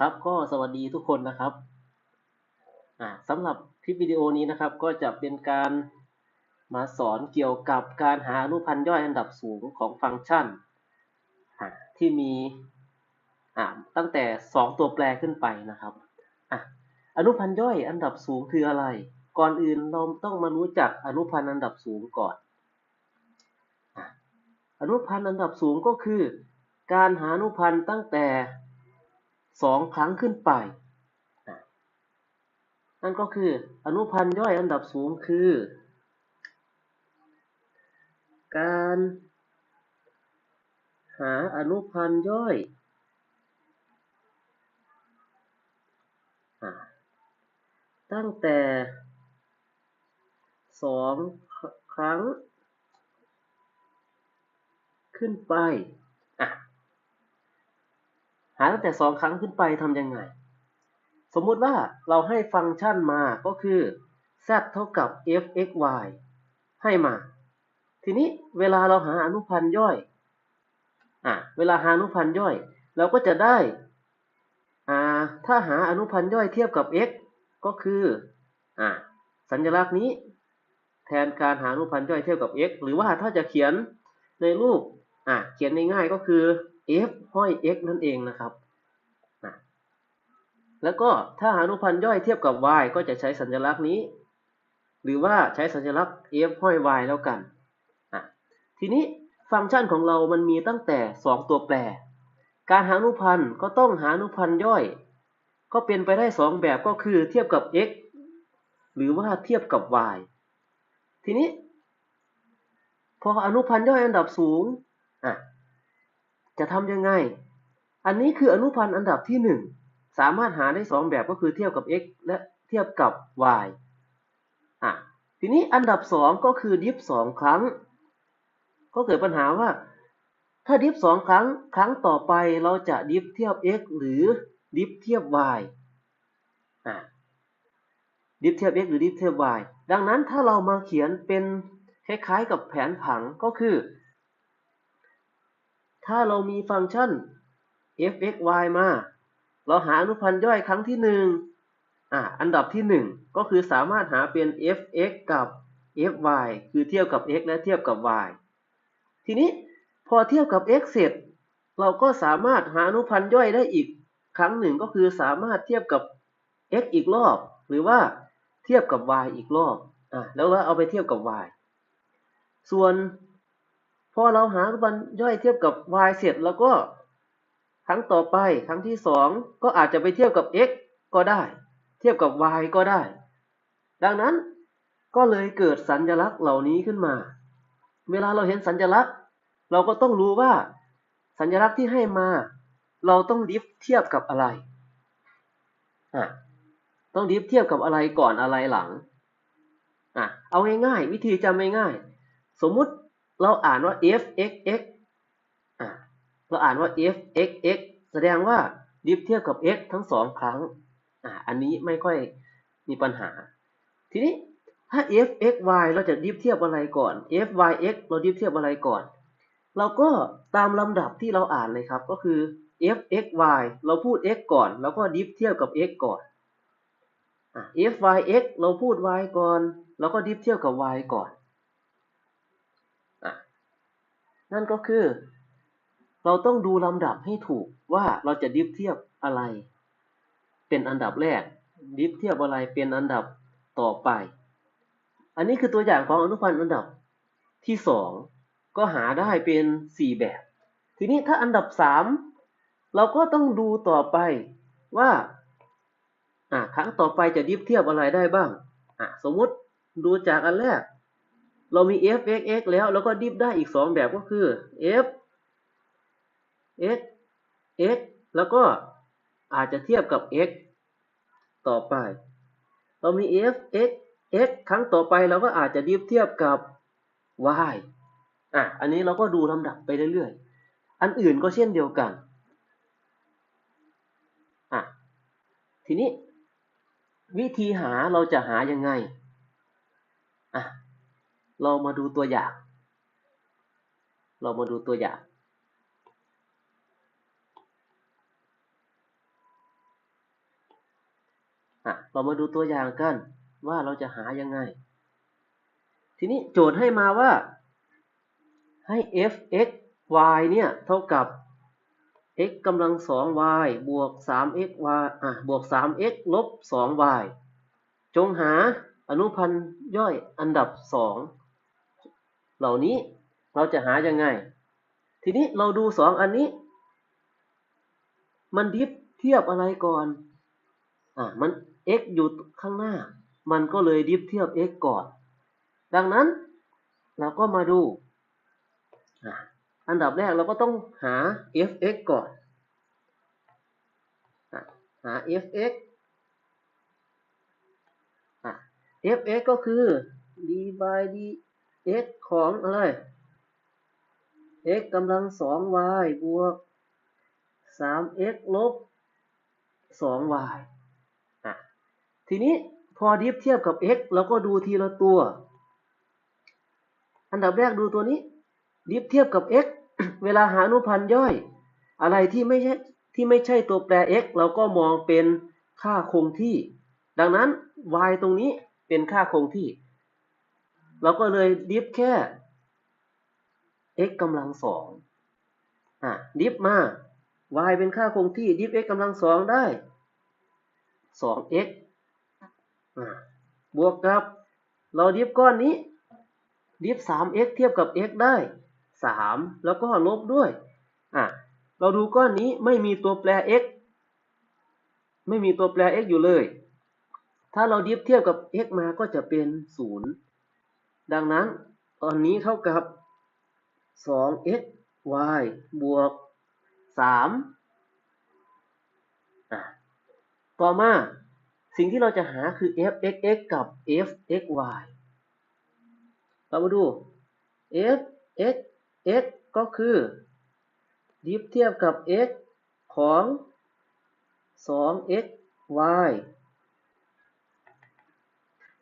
ครับก็สวัสดีทุกคนนะครับสำหรับคลิปวิดีโอนี้นะครับ ก็จะเป็นการมาสอนเกี่ยวกับการหาอนุพันธ์ย่อยอันดับสูงของฟังก์ชันที่มีตั้งแต่ 2 ตัวแปรขึ้นไปนะครับออนุพันธ์ย่อยอันดับสูงคืออะไร ก่อนอื่นเราต้องมารู้จักอนุพันธ์อันดับสูงก่อน อนุพันธ์อันดับสูงก็คือ การหาอนุพันธ์ตั้งแต่ สองครั้งขึ้นไป นั่นก็คืออนุพันธ์ย่อยอันดับสูงคือ การหาอนุพันธ์ย่อย ตั้งแต่สองครั้งขึ้นไป หาตั้งแต่สองครั้งขึ้นไปทำยังไง สมมุติว่าเราให้ฟังก์ชันมาก็คือ z เท่ากับ f(x,y) ให้มา ทีนี้เวลาเราหาอนุพันธ์ย่อยอะเวลาหาอนุพันธ์ย่อย เราก็จะได้อ่าถ้าหาอนุพันธ์ย่อยเทียบกับ x ก็คืออ่าสัญลักษณ์นี้แทนการหาอนุพันธ์ย่อยเทียบกับ x หรือว่าถ้าจะเขียนในรูปอะเขียนง่ายๆก็คือ f ห้อย x นั่นเองนะครับ แล้วก็ถ้าหาอนุพันธ์ย่อยเทียบกับ y ก็จะใช้สัญลักษณ์นี้ หรือว่าใช้สัญลักษณ์ f ห้อย y แล้วกันทีนี้ฟังก์ชันของเรามันมีตั้งแต่ 2 ตัวแปร การหาอนุพันธ์ก็ต้องหานุพันธ์ย่อย ก็เป็นไปได้ 2 แบบก็คือเทียบกับ x หรือว่าเทียบกับ y ทีนี้ พออนุพันธ์ย่อยอันดับสูงอะ จะทำยังไง อันนี้คืออนุพันธ์อันดับที่ 1 สามารถหาได้ 2 แบบก็คือเทียบกับ x และเทียบกับ y อะทีนี้อันดับ 2 ก็คือดิฟ2ครั้ง ก็เกิดปัญหาว่า ถ้าดิฟ2ครั้ง ครั้งต่อไปเราจะดิฟเทียบ x หรือดิฟเทียบ y อะดิฟเทียบ x หรือดิฟเทียบ y ดังนั้นถ้าเรามาเขียนเป็นคล้ายๆกับแผนผังก็คือ ถ้าเรามีฟังก์ชัน f(x,y) มา เราหาอนุพันธ์ย่อยครั้งที่หนึ่งอะอันดับที่หนึ่งก็คือสามารถหาเป็น f(x) กับ f(y) คือเทียบกับ x และเทียบกับ y ทีนี้พอเทียบกับ x เสร็จ เราก็สามารถหาอนุพันธ์ย่อยได้อีก ครั้งหนึ่งก็คือสามารถเทียบกับ x อีกรอบ หรือว่าเทียบกับ y อีกรอบอะแล้วเราเอาไปเทียบกับ y ส่วน พอเราหาอนุพันย่อยเทียบกับ y เสร็จแล้วก็ครั้งต่อไปครั้งที่สองก็อาจจะไปเทียบกับ x ก็ได้ เทียบกับ y ก็ได้ ดังนั้นก็เลยเกิดสัญลักษณ์เหล่านี้ขึ้นมา เวลาเราเห็นสัญลักษณ์ เราก็ต้องรู้ว่า สัญลักษณ์ที่ให้มา เราต้องดิฟเทียบกับอะไรอะต้องดิฟเทียบกับอะไรก่อนอะไรหลังอะเอาง่ายๆวิธีจำง่ายๆสมมุติ เราอ่านว่า f x x อะเราอ่านว่า f x x แสดงว่าดิฟเทียบกับ x ทั้งสองครั้งอะอันนี้ไม่ค่อยมีปัญหา ทีนี้ถ้า f x y เราจะดิฟเทียบอะไรก่อน f y x เราดิฟเทียบอะไรก่อน เราก็ตามลำดับที่เราอ่านเลยครับ ก็คือ f x y เราพูด x ก่อน แล้วก็ดิฟเทียบกับ x ก่อน f y x เราพูด y ก่อน แล้วก็ดิฟเทียบกับ y ก่อนอะ นั่นก็คือ เราต้องดูลำดับให้ถูกว่าเราจะดิฟเทียบอะไร เป็นอันดับแรก ดิฟเทียบอะไรเป็นอันดับต่อไป อันนี้คือตัวอย่างของอนุพันธ์อันดับที่สองก็หาได้เป็นสี่แบบ ทีนี้ถ้าอันดับสามเราก็ต้องดูต่อไปว่าอะครั้งต่อไปจะดิฟเทียบอะไรได้บ้างอะสมมติดูจากอันแรก เรามี f x x แล้วแล้วก็ดิฟได้อีกสองแบบก็คือ f x x แล้วก็อาจจะเทียบกับ x ต่อไป เรามี f x x ครั้งต่อไปเราก็อาจจะดิฟเทียบกับ y อะ อันนี้เราก็ดูลำดับไปเรื่อยๆ อันอื่นก็เช่นเดียวกัน อะ ทีนี้ วิธีหาเราจะหายังไง อะ เรามาดูตัวอย่าง เรามาดูตัวอย่าง อะ เรามาดูตัวอย่างกันว่าเราจะหายังไง ทีนี้โจทย์ให้มาว่า ให้ f(x y) เนี่ย เท่ากับ x กำลัง 2y บวก 3x y อะ บวก 3x ลบ 2y จงหาอนุพันธ์ย่อยอันดับ 2 เหล่านี้เราจะหายังไง ทีนี้เราดู2อันนี้ มันดิฟเทียบอะไรก่อน อะมัน x อยู่ข้างหน้า มันก็เลยดิฟเทียบ x ก่อน ดังนั้นเราก็มาดูอะอันดับแรกเราก็ต้องหา f(x) ก่อนอะหา f(x) f(x) ก็คือ d by x ของอะไร x กำลัง 2y บวก 3x ลบ 2y อะ ทีนี้พอดิฟเทียบกับ x เราก็ดูทีละตัว อันดับแรกดูตัวนี้ ดิฟเทียบกับ x เวลาหาอนุพันธ์ย่อย อะไรที่ไม่ใช่ที่ไม่ใช่ตัวแปร x เราก็มองเป็นค่าคงที่ ดังนั้น y ตรงนี้เป็นค่าคงที่ เราก็เลยดิฟแค่ x กำลังสองอะดิฟมา y เป็นค่าคงที่ดิฟ x กำลังสองได้ 2x อะบวกกับ เราดิฟก้อนนี้ ดิฟ 3x เทียบกับ x ได้ 3 แล้วก็ลบด้วยอะเราดูก้อนนี้ไม่มีตัวแปร x ไม่มีตัวแปร x อยู่เลย ถ้าเราดิฟเทียบกับ x มาก็จะเป็น 0 ดังนั้นตอนนี้เท่ากับ 2x y บวก 3 ต่อมาสิ่งที่เราจะหาคือ f(x)(x) กับ f(x)(y) เรามาดู f(x)(x) ก็คือ ดิฟเทียบกับ x ของ 2xy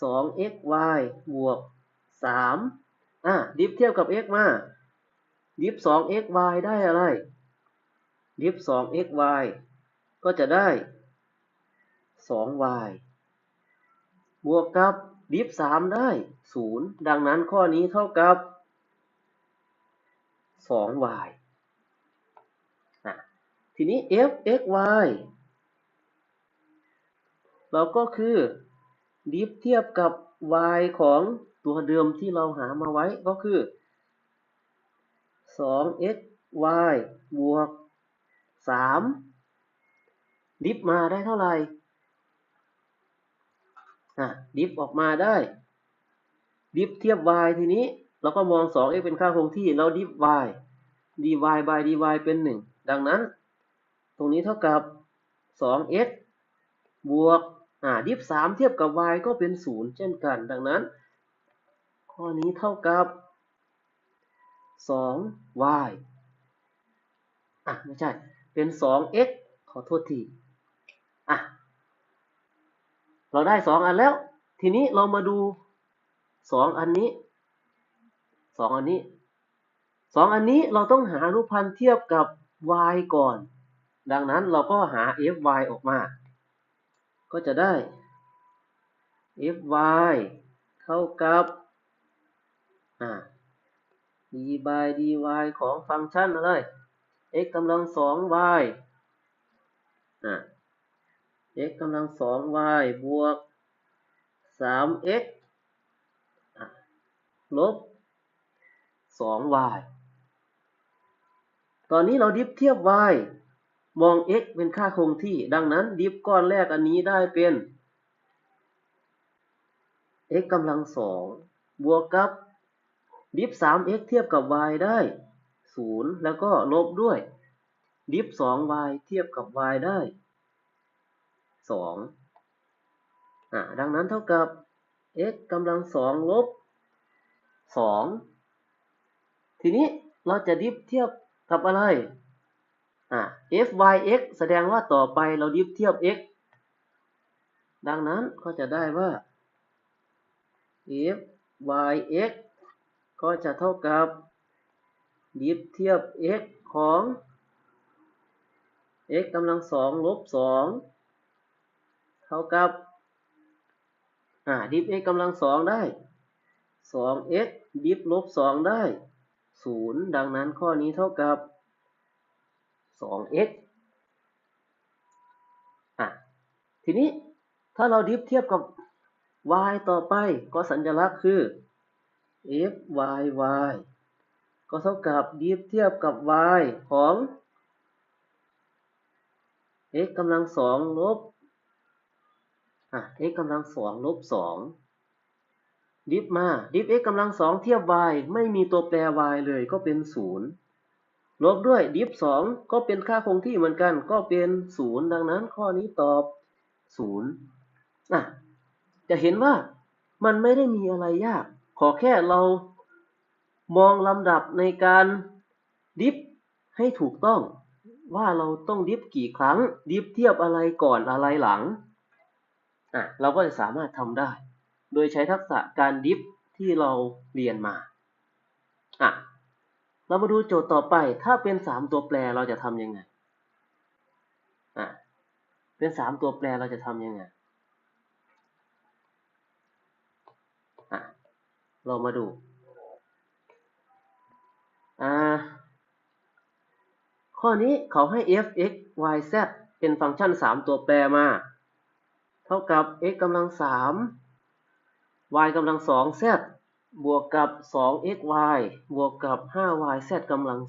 2xy บวก 3อะดิฟเทียบกับ x มา ดิฟ 2xy ได้อะไร ดิฟ 2xy ก็จะได้ 2y บวกกับดิฟ3ได้0ดังนั้นข้อนี้เท่ากับ 2y อะทีนี้ f x y เราก็คือดิฟเทียบกับ y ของ ตัวเดิมที่เราหามาไว้ก็คือ 2x y บวก 3 ดิฟมาได้เท่าไหร่ดิฟออกมาได้ ดิฟเทียบ y ทีนี้เราก็มอง 2x เป็นค่าคงที่แล้วดิฟ y dy by dy เป็น 1 ดังนั้น ตรงนี้เท่ากับ 2x บวก อ่า ดิฟ 3 เทียบกับ y ก็เป็น 0 เช่นกัน ดังนั้น ข้อนี้เท่ากับ 2y อะ ไม่ใช่ เป็น 2x ขอโทษที อะ เราได้ 2 อันแล้ว ทีนี้เรามาดู 2 อันนี้ 2 อันนี้ 2 อันนี้เราต้องหาอนุพันธ์เทียบกับ y ก่อน ดังนั้นเราก็หา fy ออกมา ก็จะได้ fy เท่ากับ อ่า d by dy ของฟังก์ชันอะไร x กำลัง 2y อ่า x กำลัง 2y บวก 3x ลบ 2y ตอนนี้เราดิฟเทียบ y มอง x เป็นค่าคงที่ ดังนั้นดิฟก้อนแรกอันนี้ได้เป็น x กำลัง2บวกกับ ดิฟ 3x เทียบกับ y ได้ 0 แล้วก็ลบด้วย ดิฟ 2y เทียบกับ y ได้ 2 อ่า ดังนั้นเท่ากับ x กำลัง 2 ลบ 2 ทีนี้เราจะดิฟเทียบกับอะไร อ่า fyx แสดงว่าต่อไปเราดิฟเทียบ x ดังนั้นก็จะได้ว่า fyx ก็จะเท่ากับดิฟเทียบ x ของ x กำลัง2ลบ2เท่ากับ อ่า ดิฟ x กำลังสองได้ 2x ดิฟลบ2ได้0ดังนั้นข้อนี้เท่ากับ 2x อะ ทีนี้ถ้าเราดิฟเทียบกับ y ต่อไปก็สัญลักษณ์คือ f y y ก็เท่ากับดิฟเทียบกับ y ของ x กำลังสองลบอะ x กำลังสองลบสองดิฟมาดิฟ x กำลังสองเทียบ y ไม่มีตัวแปร y เลยก็เป็นศูนย์ลบด้วยดิฟสองก็เป็นค่าคงที่เหมือนกัน ก็เป็นศูนย์ดังนั้นข้อนี้ตอบศูนย์อะ จะเห็นว่ามันไม่ได้มีอะไรยาก ขอแค่เรามองลำดับในการดิฟให้ถูกต้อง ว่าเราต้องดิฟกี่ครั้ง ดิฟเทียบอะไรก่อนอะไรหลังอะเราก็จะสามารถทำได้ โดยใช้ทักษะการดิฟที่เราเรียนมาอะเรามาดูโจทย์ต่อไป ถ้าเป็น3ตัวแปรเราจะทำยังไงอะเป็น3ตัวแปรเราจะทำยังไง อะ เรามาดูอ่าข้อนี้เขาให้ f x y z เป็นฟังก์ชัน 3 ตัวแปรมา เท่ากับ x กำลัง 3 y กำลัง 2 z บวกกับ 2xy บวกกับ 5yz กำลัง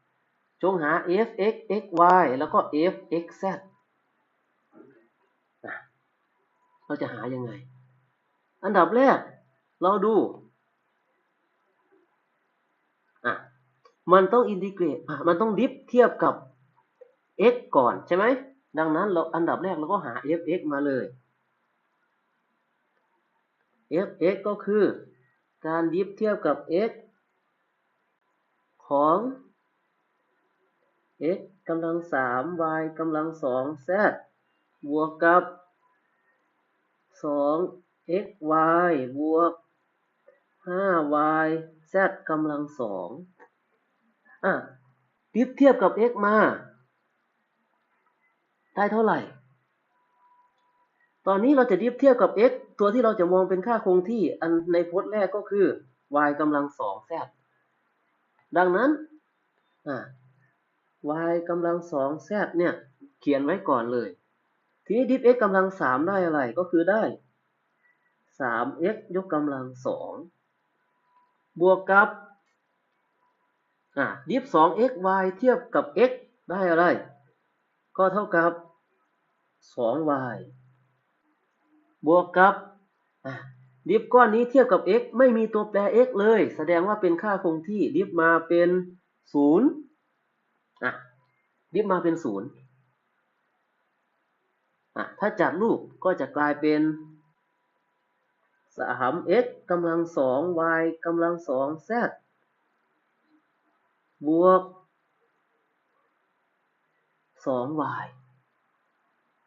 2 จงหา f(x) xy แล้วก็ f(x)z เราจะหายังไง อันดับแรก เราดู อะ มันต้องอินทิเกรตมันต้องดิฟเทียบกับ x ก่อนใช่ไหม ดังนั้นเราอันดับแรกเราก็หา f(x) มาเลย f(x) ก็คือการดิฟเทียบกับ x ของ x กำลัง3 y กำลัง2 z บวกกับ2 x y บวก5 y z กำลัง2อะ ดิฟเทียบกับ x มา ได้เท่าไหร่ ตอนนี้เราจะดิฟเทียบกับ x ตัวที่เราจะมองเป็นค่าคงที่ อันในพจน์แรกก็คือ y กำลังสอง z ดังนั้น y กำลังสอง z เนี่ย เขียนไว้ก่อนเลย ทีนี้ดิฟ x กำลังสามได้อะไร ก็คือได้ 3x ยกกำลังสอง บวกกับ อ่าดิฟ 2x y เทียบกับ x ได้อะไร ก็เท่ากับ 2y บวกกับดิฟก้อนนี้เทียบกับ x ไม่มีตัวแปร x เลย แสดงว่าเป็นค่าคงที่ดิฟมาเป็น0อะดิฟมาเป็น0อะถ้าจัดรูปก็จะกลายเป็น3 x กำลัง2 y กำลัง2 z บวก 2y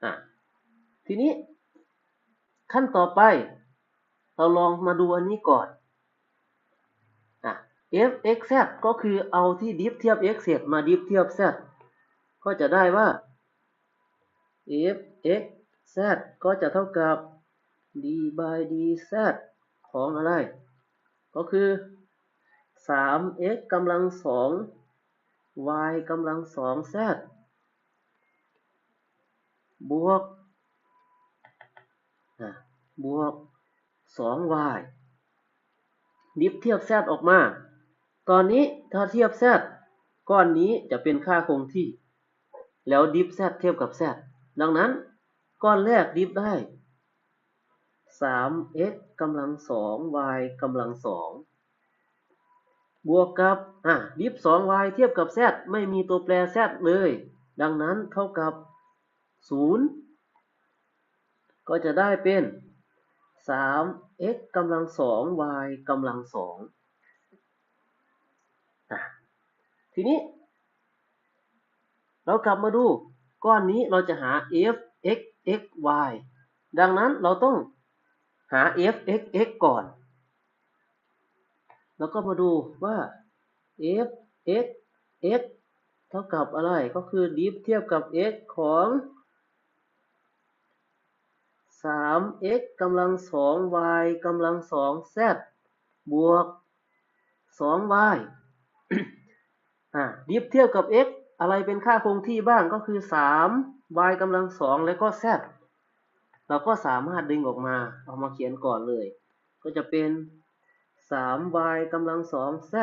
อะทีนี้ขั้นต่อไป เราลองมาดูอันนี้ก่อนอะ f x z ก็คือเอาที่ดิฟเทียบ x เสร็จมาดิฟเทียบ z ก็จะได้ว่า f x z ก็จะเท่ากับ d by d z ของอะไร ก็คือ 3x กำลัง 2 y กำลัง 2 z บวกบวก 2y ดิฟเทียบ z ออกมา ตอนนี้ถ้าเทียบ z ก้อนนี้จะเป็นค่าคงที่ แล้วดิฟ z เทียบกับ z ดังนั้น ก้อนแรกดิฟได้ 3x กำลัง 2y กำลัง 2 บวกกับอะดิฟ 2y เทียบกับ z ไม่มีตัวแปร z เลย ดังนั้นเท่ากับ 0 ก็จะได้เป็น 3x กำลัง 2y กำลัง2ทีนี้ เรากลับมาดูก้อนนี้เราจะหา f x x y ดังนั้นเราต้องหา f x x ก่อน แล้วก็มาดูว่า f x x เท่ากับอะไร ก็คือดิฟเทียบกับ x ของ 3x กำลัง 2y กำลัง 2z บวก 2y อ่าดิฟเทียบกับ x อะไรเป็นค่าคงที่บ้างก็คือ 3y กำลัง 2 แล้วก็ z เราก็สามารถดึงออกมา เอามาเขียนก่อนเลย ก็จะเป็น 3y กำลัง 2z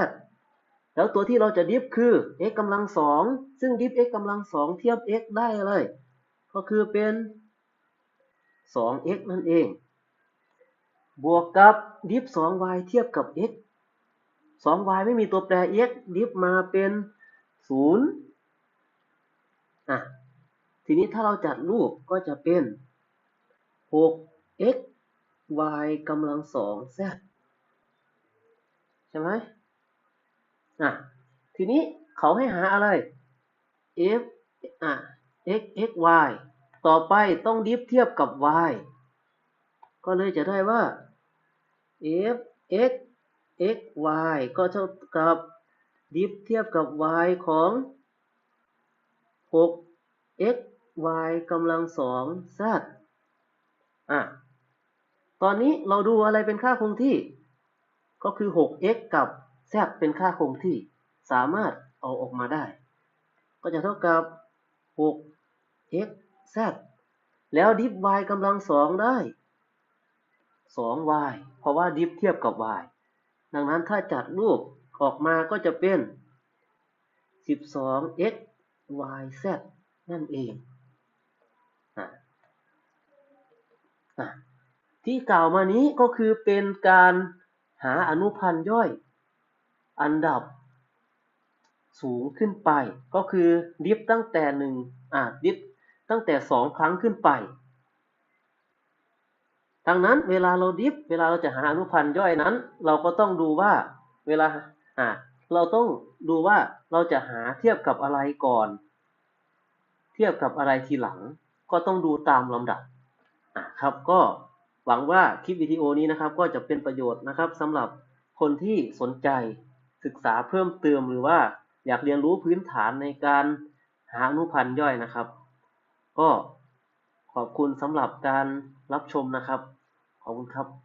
แล้วตัวที่เราจะดิฟคือ x กำลัง2ซึ่งดิฟ x กำลัง2เทียบ x ได้อะไรก็คือเป็น 2x นั่นเอง บวกกับดิฟ 2y เทียบกับ x 2y ไม่มีตัวแปร x ดิฟมาเป็น 0 อะ ทีนี้ถ้าเราจัดรูปก็จะเป็น 6x y กำลัง 2z ช่ไหมอะ ทีนี้เขาให้หาอะไร f อะ x x y ต่อไปต้องดิฟเทียบกับ y ก็เลยจะได้ว่า f x x y ก็เท่ากับดิฟเทียบกับ y ของ 6 x y กำลัง2 z อะ ตอนนี้เราดูอะไรเป็นค่าคงที่ ก็คือ 6x กับ z เป็นค่าคงที่สามารถเอาออกมาได้ ก็จะเท่ากับ 6x z แล้วดิฟ y กำลัง2ได้ 2y เพราะว่าดิฟเทียบกับ y ดังนั้นถ้าจัดรูปออกมาก็จะเป็น 12x y z นั่นเองอที่กล่าวมานี้ก็คือเป็นการ หาอนุพันธ์ย่อยอันดับสูงขึ้นไป ก็คือดิฟตั้งแต่หนึ่งอะดิฟตั้งแต่สองครั้งขึ้นไปดังนั้นเวลาเราดิฟเวลาเราจะหาอนุพันธ์ย่อยนั้น เราก็ต้องดูว่าเวลาอะเราต้องดูว่าเราจะหาเทียบกับอะไรก่อน เทียบกับอะไรทีหลัง ก็ต้องดูตามลำดับอะครับก็ หวังว่าคลิปวิดีโอนี้นะครับ ก็จะเป็นประโยชน์นะครับสำหรับคนที่สนใจศึกษาเพิ่มเติมหรือว่าอยากเรียนรู้พื้นฐานในการหาอนุพันธ์ย่อยนะครับ ก็ขอบคุณสำหรับการรับชมนะครับ ขอบคุณครับ